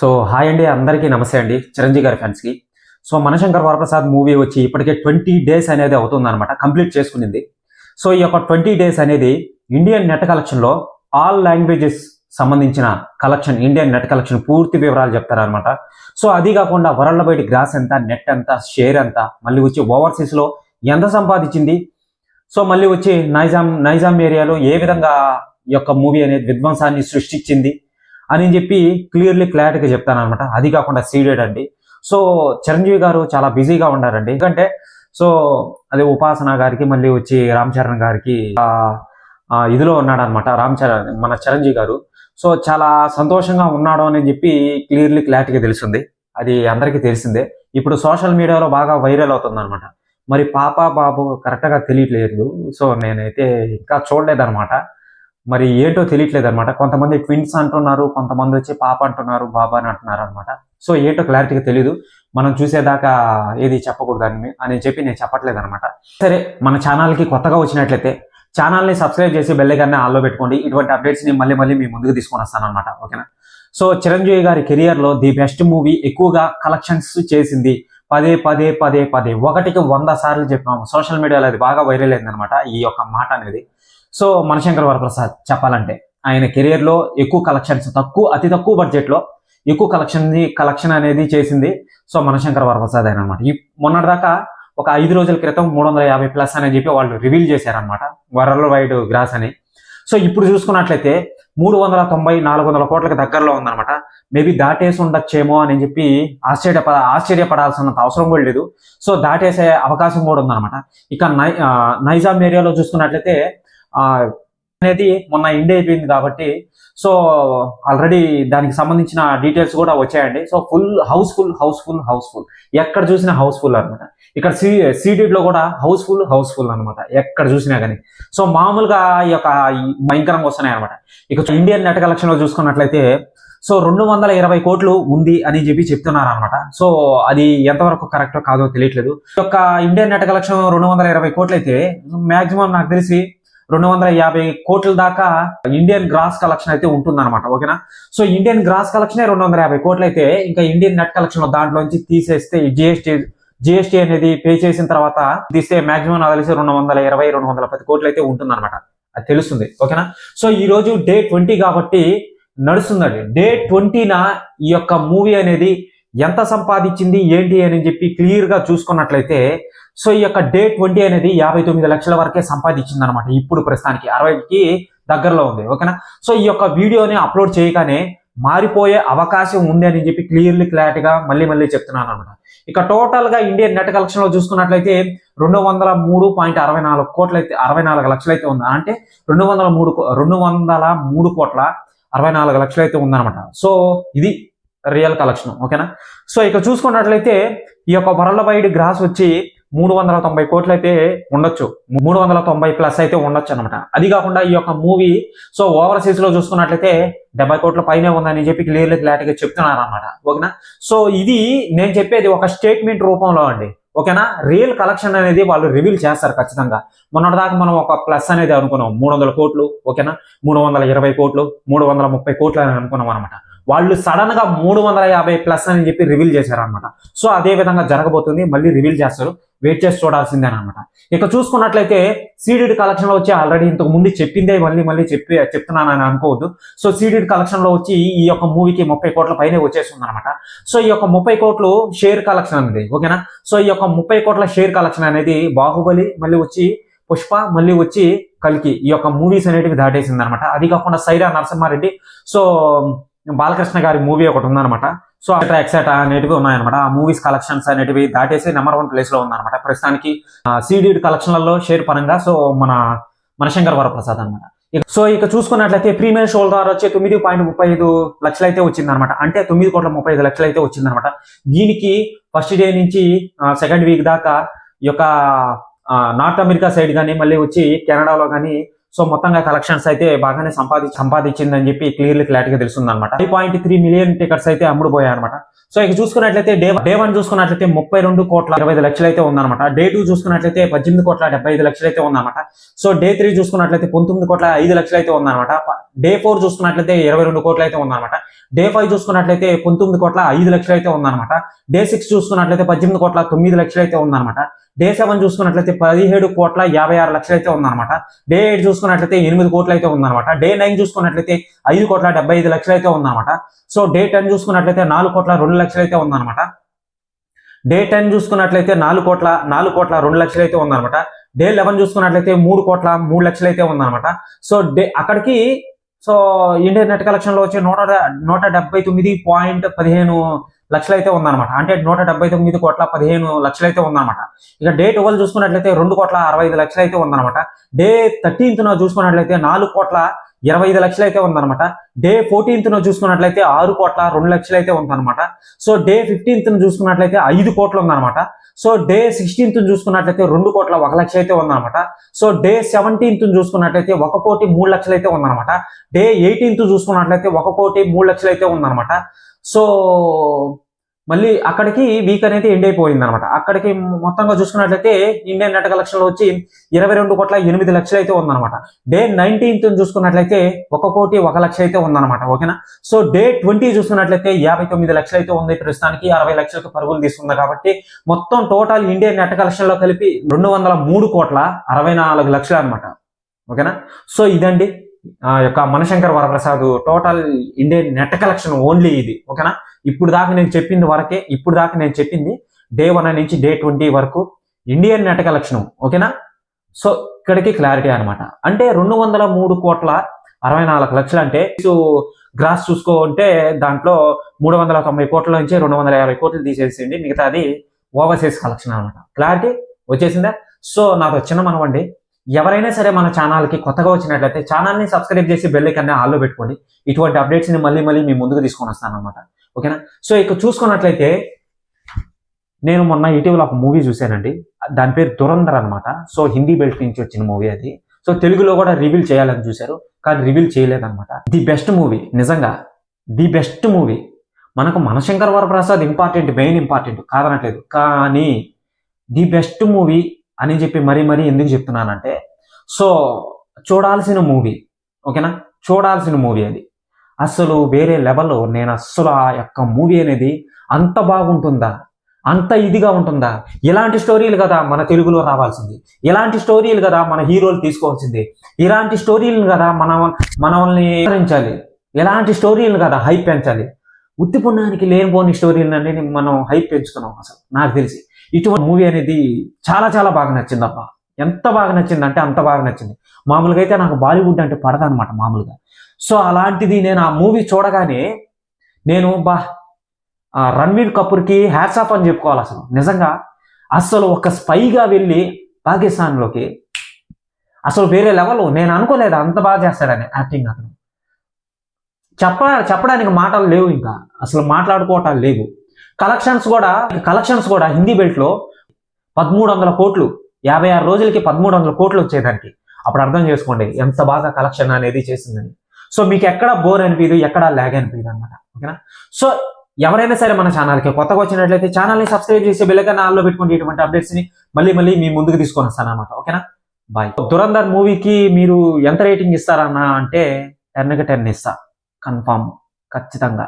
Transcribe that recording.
So hi అండి అందరికీ నమస్తే అండి చిరంజీవి గారి ఫ్యాన్స్కి. సో మనశంకర్ వరప్రసాద్ మూవీ వచ్చి ఇప్పటికే ట్వంటీ డేస్ అనేది అవుతుందన్నమాట కంప్లీట్ చేసుకునింది. సో ఈ యొక్క ట్వంటీ డేస్ అనేది ఇండియన్ నెట్ కలెక్షన్లో ఆల్ లాంగ్వేజెస్ సంబంధించిన కలెక్షన్ ఇండియన్ నెట్ కలెక్షన్ పూర్తి వివరాలు చెప్తారనమాట సో అది కాకుండా వరల్డ్ బయట గ్రాస్ ఎంత నెట్ ఎంత షేర్ ఎంత మళ్ళీ వచ్చి ఓవర్సీస్లో ఎంత సంపాదించింది. సో మళ్ళీ వచ్చి నైజాం నైజాం ఏరియాలో ఏ విధంగా యొక్క మూవీ అనేది విధ్వంసాన్ని సృష్టించింది. అని చెప్పి క్లియర్లీ క్లారిటీగా చెప్తాను అనమాట అది కాకుండా సీడెడ్ అండి. సో చిరంజీవి గారు చాలా బిజీగా ఉన్నారండి. ఎందుకంటే సో అదే ఉపాసన గారికి మళ్ళీ వచ్చి రామ్ చరణ్ గారికి ఇదిలో ఉన్నాడు అనమాట రామ్ చరణ్ మన చిరంజీవి గారు. సో చాలా సంతోషంగా ఉన్నాడు అని చెప్పి క్లియర్లీ క్లారిటీగా తెలిసింది అది అందరికీ తెలిసిందే. ఇప్పుడు సోషల్ మీడియాలో బాగా వైరల్ అవుతుంది అనమాట మరి పాప బాబు కరెక్ట్గా తెలియట్లేదు. సో నేనైతే ఇంకా చూడలేదన్నమాట. మరి ఏంటో తెలియట్లేదు అనమాట కొంతమంది ట్విన్స్ అంటున్నారు కొంతమంది వచ్చి పాప అంటున్నారు బాబా అని అంటున్నారు అనమాట సో ఏంటో క్లారిటీగా తెలియదు మనం చూసేదాకా ఏది చెప్పకూడదని అని చెప్పి నేను చెప్పట్లేదు అనమాట సరే మన ఛానల్కి కొత్తగా వచ్చినట్లయితే ఛానల్ని సబ్స్క్రైబ్ చేసి బెల్లగానే ఆల్లో పెట్టుకోండి. ఇటువంటి అప్డేట్స్ని మళ్ళీ మళ్ళీ మీ ముందుకు తీసుకొని వస్తాను అనమాట ఓకేనా? సో చిరంజీవి గారి కెరియర్లో ది బెస్ట్ మూవీ ఎక్కువగా కలెక్షన్స్ చేసింది. పదే పదే పదే పదే. ఒకటికి వంద సార్లు చెప్పాము. సోషల్ మీడియాలో అది బాగా వైరల్ అయిందనమాట ఈ యొక్క మాట అనేది. సో మనశంకర్ వరప్రసాద్ చెప్పాలంటే ఆయన కెరియర్లో ఎక్కువ కలెక్షన్స్ తక్కువ అతి తక్కువ బడ్జెట్లో ఎక్కువ కలెక్షన్ కలెక్షన్ అనేది చేసింది సో మనశంకర్ వరప్రసాద్ ఆయన అనమాట ఈ మొన్నటిదాకా ఒక ఐదు రోజుల క్రితం మూడు వందల యాభై ప్లస్ అని చెప్పి వాళ్ళు రివీల్ చేశారనమాట వరల్డ్ వైడ్ గ్రాస్ అని. సో ఇప్పుడు చూసుకున్నట్లయితే మూడు వందల తొంభై నాలుగు వందల కోట్లకు దగ్గరలో ఉందన్నమాట. మేబీ దాటేసి ఉండొచ్చేమో అని చెప్పి ఆశ్చర్యపడ ఆశ్చర్యపడాల్సినంత అవసరం కూడా లేదు. సో దాటేసే అవకాశం కూడా ఉందన్నమాట. ఇక నై నైజాం ఏరియాలో చూసుకున్నట్లయితే అనేది మొన్న ఎండ్ అయిపోయింది కాబట్టి సో ఆల్రెడీ దానికి సంబంధించిన డీటెయిల్స్ కూడా వచ్చాయండి. So full houseful houseful houseful ఎక్కడ చూసినా హౌస్ఫుల్ అనమాట ఇక్కడ సి సీడెడ్లో కూడా హౌస్ఫుల్ హౌస్ఫుల్ అనమాట ఎక్కడ చూసినా కానీ. సో మామూలుగా ఈ యొక్క భయంకరంగా వస్తున్నాయి అనమాట ఇక ఇండియన్ నెట్ కలెక్షన్లో చూసుకున్నట్లయితే సో రెండు వందల ఇరవై కోట్లు ఉంది అని చెప్పి చెప్తున్నారు అనమాట సో అది ఎంతవరకు కరెక్టో కాదో తెలియట్లేదు. ఈ యొక్క ఇండియన్ నెట్ కలెక్షన్ రెండు వందల ఇరవై కోట్లు అయితే మాక్సిమం నాకు తెలిసి రెండు వందల యాభై కోట్ల దాకా ఇండియన్ గ్రాస్ కలెక్షన్ అయితే ఉంటుందన్నమాట ఓకేనా? సో ఇండియన్ గ్రాస్ కలెక్షన్ రెండు వందల యాభై కోట్లు అయితే ఇంకా ఇండియన్ నెట్ కలెక్షన్ దాంట్లోంచి తీసేస్తే జిఎస్టీ జిఎస్టీ అనేది పే చేసిన తర్వాత తీస్తే మాక్సిమం నాకు తెలిసి రెండు వందల ఇరవై రెండు వందల పది కోట్లు అయితే ఉంటుందన్నమాట. అది తెలుస్తుంది ఓకేనా? సో ఈ రోజు డే ట్వంటీ కాబట్టి నడుస్తుందండి. డే ట్వంటీన ఈ యొక్క మూవీ అనేది ఎంత సంపాదించింది ఏంటి అని చెప్పి క్లియర్గా చూసుకున్నట్లయితే సో ఈ యొక్క డే ట్వంటీ అనేది యాభై తొమ్మిది లక్షల వరకే సంపాదించింది అనమాట ఇప్పుడు ప్రస్తుతానికి. అరవైకి దగ్గరలో ఉంది ఓకేనా? సో ఈ యొక్క వీడియోని అప్లోడ్ చేయగానే మారిపోయే అవకాశం ఉంది అని చెప్పి క్లియర్లీ క్లారిటీగా మళ్ళీ మళ్ళీ చెప్తున్నాను అనమాట ఇక టోటల్గా ఇండియన్ నెట్ కలెక్షన్లో చూసుకున్నట్లయితే రెండు వందల మూడు పాయింట్ అరవై నాలుగు కోట్ల అయితే అరవై నాలుగు లక్షలు అయితే ఉంది? అంటే రెండు వందల మూడు కో- రెండు వందల మూడు కోట్ల అరవై నాలుగు లక్షలు అయితే ఉందన్నమాట. సో ఇది రియల్ కలెక్షన్ ఓకేనా సో ఇక చూసుకున్నట్లయితే ఈ యొక్క వరల్డ్ వైడ్ గ్రాస్ వచ్చి మూడు వందల తొంభై కోట్లు అయితే ఉండొచ్చు. మూడు వందల తొంభై ప్లస్ అయితే ఉండొచ్చు అనమాట అది కాకుండా ఈ యొక్క మూవీ సో ఓవర్సీస్లో చూసుకున్నట్లయితే డెబ్బై కోట్ల పైనే ఉందని చెప్పి క్లియర్లీ క్లారిటీగా చెప్తున్నారు అనమాట ఓకేనా సో ఇది నేను చెప్పేది ఒక స్టేట్మెంట్ రూపంలో అండి. ఓకేనా రియల్ కలెక్షన్ అనేది వాళ్ళు రివీల్ చేస్తారు ఖచ్చితంగా. మొన్నటిదాకా మనం ఒక ప్లస్ అనేది అనుకున్నాం. మూడు వందల కోట్లు ఓకేనా మూడు వందల ఇరవై కోట్లు మూడు వందల ముప్పై కోట్లు అని అనుకున్నాం అనమాట వాళ్ళు సడన్గా మూడు వందల యాభై ప్లస్ అని చెప్పి రివీల్ చేశారనమాట సో అదే విధంగా జరగబోతుంది. మళ్ళీ రివీల్ చేస్తారు. వెయిట్ చేసి చూడాల్సిందే అనమాట ఇక చూసుకున్నట్లయితే సీడెడ్ కలెక్షన్లో వచ్చి ఆల్రెడీ ఇంతకు ముందు చెప్పిందే మళ్ళీ మళ్ళీ చెప్పి చెప్తున్నానని అనుకోవద్దు. సో సీడెడ్ కలెక్షన్లో వచ్చి ఈ యొక్క మూవీకి ముప్పై కోట్ల పైనే వచ్చేస్తుంది అనమాట సో ఈ యొక్క ముప్పై కోట్లు షేర్ కలెక్షన్ అనేది ఓకేనా సో ఈ యొక్క ముప్పై కోట్ల షేర్ కలెక్షన్ అనేది బాహుబలి మళ్ళీ వచ్చి పుష్ప మళ్ళీ వచ్చి కల్కి ఈ యొక్క మూవీస్ అనేటివి దాటేసింది అనమాట అది కాకుండా సైరా నరసింహారెడ్డి. సో బాలకృష్ణ గారి మూవీ ఒకటి ఉందన్నమాట. సో అట్రా ఎక్సెట్రా అనేటివి ఉన్నాయన్నమాట. ఆ మూవీస్ కలెక్షన్స్ అనేటివి దాటేసి నెంబర్ వన్ ప్లేస్లో ఉందన్నమాట. ప్రస్తుతానికి సీడీడ్ కలెక్షన్లలో షేర్ పరంగా సో మన మనశంకర్ వరప్రసాద్ అనమాట సో ఇక చూసుకున్నట్లయితే ప్రీమియర్ షోల్ ద్వారా వచ్చే తొమ్మిది పాయింట్ ముప్పై ఐదు లక్షలు అయితే వచ్చిందనమాట అంటే తొమ్మిది కోట్ల ముప్పై ఐదు లక్షలు అయితే వచ్చిందనమాట దీనికి ఫస్ట్ డే నుంచి సెకండ్ వీక్ దాకా ఈ యొక్క నార్త్ అమెరికా సైడ్ కానీ మళ్ళీ వచ్చి కెనడాలో కానీ సో మొత్తంగా కలెక్షన్స్ అయితే బాగానే సంపాది సంపాదించిందని చెప్పి క్లియర్లీ క్లారిటీగా తెలుస్తుంది అనమాట five point three million tickets అయితే అమ్ముడుపోయాయి అనమాట సో ఇక చూసుకున్నట్లయితే డే డే వన్ చూసుకున్నట్లయితే ముప్పై రెండు కోట్ల ఇరవై ఐదు లక్షలు అయితే ఉందన్నమాట. డే టూ చూసుకున్నట్లయితే పద్దెనిమిది కోట్ల డెబ్బై ఐదు లక్షలు అయితే ఉందన్నమాట. సో డే త్రీ చూసుకున్నట్లయితే పంతొమ్మిది కోట్ల ఐదు లక్షలు అయితే ఉందన్నమాట డే ఫోర్ చూసుకున్నట్లయితే ఇరవై రెండు కోట్లు అయితే ఉందన్నమాట. డే ఫైవ్ చూసుకున్నట్లయితే పంతొమ్మిది కోట్ల ఐదు లక్షలు అయితే ఉందన్నమాట. డే సిక్స్ చూసుకున్నట్లయితే పద్దెనిమిది కోట్ల తొమ్మిది లక్షలు అయితే ఉందన్నమాట. డే సెవెన్ చూసుకున్నట్లయితే పదిహేడు కోట్ల యాభై ఆరు లక్షలు అయితే ఉందన్నమాట. డే ఎయిట్ చూసుకున్నట్లయితే ఎనిమిది కోట్లు అయితే ఉందన్నమాట. డే నైన్ చూసుకున్నట్లయితే ఐదు కోట్ల డెబ్బై ఐదు లక్షలు అయితే ఉందన్నమాట. సో డే టెన్ చూసుకున్నట్లయితే నాలుగు కోట్ల రెండు లక్షలు అయితే ఉందన్నమాట. డే టెన్ చూసుకున్నట్లయితే నాలుగు కోట్ల నాలుగు కోట్ల రెండు లక్షలు అయితే ఉందన్నమాట. డే లెవెన్ చూసుకున్నట్లయితే మూడు కోట్ల మూడు లక్షలు అయితే ఉందన్నమాట. సో డే అక్కడికి సో ఇండియన్ నెట్ కలెక్షన్లో వచ్చి నూట నూట డెబ్బై తొమ్మిది పాయింట్ పదిహేను లక్షలు అయితే ఉందన్నమాట. అంటే నూట డెబ్బై తొమ్మిది కోట్ల పదిహేను లక్షలు అయితే ఉందన్నమాట. ఇక డే ట్వెల్వ్ చూసుకున్నట్లయితే రెండు కోట్ల అరవై ఐదు లక్షలు అయితే ఉందన్నమాట. డే థర్టీన్త్ చూసుకున్నట్లయితే నాలుగు కోట్ల ఇరవై ఐదు లక్షలు అయితే ఉందన్నమాట. డే ఫోర్టీన్త్ చూసుకున్నట్లయితే ఆరు కోట్ల రెండు లక్షలు అయితే ఉందన్నమాట. సో డే ఫిఫ్టీన్త్ను చూసుకున్నట్లయితే ఐదు కోట్లు ఉందన్నమాట. సో డే సిక్స్టీన్త్ చూసుకున్నట్లయితే రెండు కోట్ల ఒక లక్ష అయితే ఉందన్నమాట. సో డే సెవెంటీన్త్ చూసుకున్నట్లయితే ఒక కోటి మూడు లక్షలు అయితే ఉందన్నమాట. డే ఎయిటీన్త్ చూసుకున్నట్లయితే ఒక కోటి మూడు లక్షలు అయితే ఉందన్నమాట. సో మళ్ళీ అక్కడికి వీక్ అనేది ఎండ్ అయిపోయింది అనమాట అక్కడికి మొత్తంగా చూసుకున్నట్లయితే ఇండియన్ నెట్ కలెక్షన్లో వచ్చి ఇరవై రెండు కోట్ల ఎనిమిది లక్షలు అయితే ఉందన్నమాట డే నైన్టీన్త్ చూసుకున్నట్లయితే ఒక కోటి ఒక లక్ష అయితే ఉందన్నమాట ఓకేనా? సో డే ట్వంటీ చూసుకున్నట్లయితే యాభై తొమ్మిది లక్షలు అయితే ఉంది. ప్రస్తుతానికి అరవై లక్షలకు పరుగులు తీసుకుంది కాబట్టి మొత్తం టోటల్ ఇండియన్ నెట్ కలెక్షన్లో కలిపి రెండు వందల మూడు కోట్ల అరవై నాలుగు లక్షలు అనమాట. ఓకేనా? సో ఇదండి. ఆ యొక్క Manashankar Varaprasad total Indian net collection only ఇది ఓకేనా? ఇప్పుడు దాకా నేను చెప్పింది వరకే ఇప్పుడు దాకా నేను చెప్పింది డే వన్ నుంచి డే ట్వంటీ వరకు ఇండియన్ నెట్ కలెక్షన్ ఓకేనా? సో ఇక్కడికి క్లారిటీ అనమాట అంటే రెండు వందల మూడు కోట్ల అరవై నాలుగు లక్షలు అంటే గ్రాస్ గ్రాస్ చూసుకోంటే దాంట్లో మూడు వందల తొంభై కోట్ల నుంచి రెండు వందల యాభై కోట్లు తీసేసింది మిగతాది ఓవర్సీస్ కలెక్షన్ అనమాట క్లారిటీ వచ్చేసిందా? సో నాతో చిన్న మనవండి ఎవరైనా సరే మన ఛానల్కి కొత్తగా వచ్చినట్లయితే ఛానల్ని సబ్స్క్రైబ్ చేసి బెల్ కన్నా ఆల్లో పెట్టుకోండి. ఇటువంటి అప్డేట్స్ని మళ్ళీ మళ్ళీ మీ ముందుకు తీసుకొని వస్తాను అనమాట ఓకేనా? సో ఇక చూసుకున్నట్లయితే నేను మొన్న ఇటీవల ఒక మూవీ చూశానండి. దాని పేరు దురంధర్ అనమాట సో హిందీ బెల్ట్ నుంచి వచ్చిన మూవీ అది. సో తెలుగులో కూడా రివీల్ చేయాలని చూశారు. కానీ రివీల్ చేయలేదన్నమాట. ది బెస్ట్ మూవీ నిజంగా ది బెస్ట్ మూవీ మనకు Manashankar Varaprasad important main important కాదనట్లేదు. కానీ ది బెస్ట్ మూవీ అని చెప్పి మరీ మరీ ఎందుకు చెప్తున్నానంటే సో చూడాల్సిన మూవీ ఓకేనా? చూడాల్సిన మూవీ అది. అసలు వేరే లెవెల్లో నేను అస్సలు ఆ యొక్క మూవీ అనేది అంత బాగుంటుందా? అంత ఇదిగా ఉంటుందా? ఇలాంటి స్టోరీలు కదా మన తెలుగులో రావాల్సింది. ఇలాంటి స్టోరీలు కదా మన హీరోలు తీసుకోవాల్సింది. ఇలాంటి స్టోరీలు కదా మన మనల్ని ఆదరించాలి. ఇలాంటి స్టోరీలు కదా హైప్ పెంచాలి. ఉత్తిపుణ్యానికి లేనిపోని స్టోరీలు అనేది మనం హైప్ పెంచుతున్నాం అసలు నాకు తెలిసి. ఇటువంటి మూవీ అనేది చాలా చాలా బాగా నచ్చింది అబ్బా ఎంత బాగా నచ్చింది అంటే అంత బాగా నచ్చింది. మామూలుగా అయితే నాకు బాలీవుడ్ అంటే పడదనమాట మామూలుగా. సో అలాంటిది నేను ఆ మూవీ చూడగానే నేను బా ఆ రణ్వీర్ కపూర్కి హ్యాట్స్ ఆఫ్ అని చెప్పుకోవాలి అసలు. నిజంగా అసలు ఒక స్పైగా వెళ్ళి పాకిస్తాన్లోకి అసలు వేరే లెవెల్ నేను అనుకోలేదు అంత బాగా చేస్తాడని యాక్టింగ్ అతను. చెప్ప చెప్పడానికి మాటలు లేవు ఇంకా. అసలు మాట్లాడుకోవటాలు లేవు. కలెక్షన్స్ కూడా కలెక్షన్స్ కూడా హిందీ బెల్ట్లో పదమూడు వందల కోట్లు యాభై ఆరు రోజులకి పదమూడు వందల కోట్లు వచ్చేదానికి. అప్పుడు అర్థం చేసుకోండి ఎంత బాగా కలెక్షన్ అనేది చేసిందని. సో మీకు ఎక్కడ బోర్ అనిపించదు ఎక్కడ ల్యాగ్ అనిపించదు అనమాట ఓకేనా? సో ఎవరైనా సరే మన ఛానల్కి కొత్తగా వచ్చినట్లయితే ఛానల్ని సబ్స్క్రైబ్ చేసి బెల్లగా ఆల్లో పెట్టుకుంటే ఇటువంటి అప్డేట్స్ని మళ్ళీ మళ్ళీ మీ ముందుకు తీసుకొని వస్తాను అనమాట ఓకేనా? బాయ్ దురంధర్ మూవీకి మీరు ఎంత రేటింగ్ ఇస్తారన్నా అంటే టెన్కి టెన్ ఇస్తా. కన్ఫామ్ ఖచ్చితంగా.